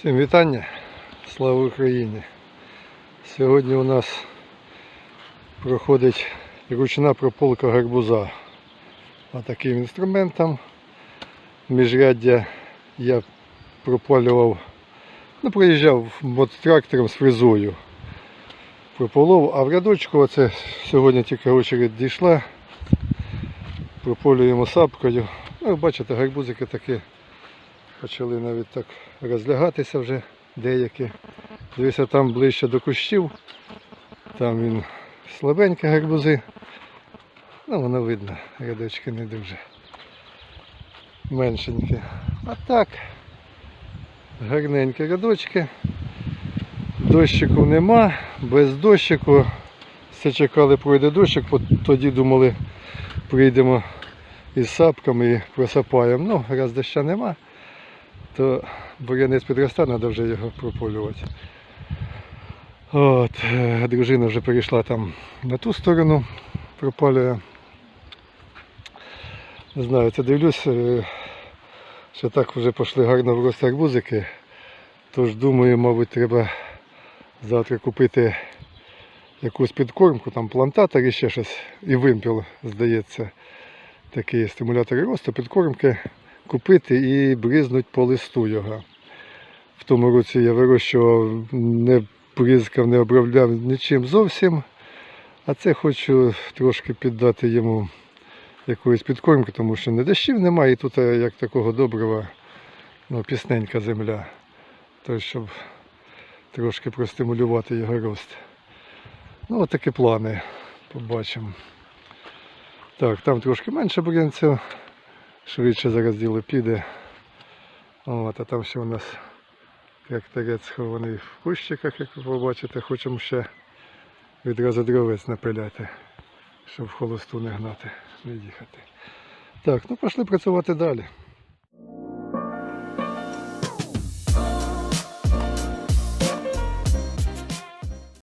Всім вітання, слава Україні! Сьогодні у нас проходить ручна прополка гарбуза. Таким інструментом міжряддя я прополював, ну проїжджав мототрактором з фрезою. Прополов, а в рядочку оце сьогодні тільки очередь дійшла. Прополюємо сапкою. Ну, бачите, гарбузики такі почали навіть так розлягатися вже деякі. Дивіться, там ближче до кущів. Там він слабенькі гарбузи. Ну, воно видно, рядочки не дуже меншенькі. А так, гарненькі рядочки. Дощику нема, без дощику. Все чекали, пройде дощик, тоді думали, прийдемо із сапками і просапаємо. Ну, раз доща нема, то бур'янець підросте, треба вже його прополювати. От, е, дружина вже перейшла там на ту сторону, пропалює. Не знаю, це дивлюсь, е, що так вже пішли гарно в рост арбузики. Тож думаю, мабуть, треба завтра купити якусь підкормку, там плантатор і ще щось, і вимпіл, здається, такий стимулятор росту, підкормки купити і бризнуть по листу його. В тому році я вирощував, не бризкав, не обробляв нічим зовсім. А це хочу трошки піддати йому якоїсь підкормки, тому що не дощів немає, і тут е, як такого доброго, ну, пісненька земля. То щоб трошки простимулювати його рост. Ну, от такі плани. Побачимо. Так, там трошки менше бурянців. Швидше зараз діло піде. От, а там ще у нас як терець схований в кущиках, як ви побачите, хочемо ще відразу дровець напиляти, щоб в холосту не гнати, не їхати. Так, ну пішли працювати далі.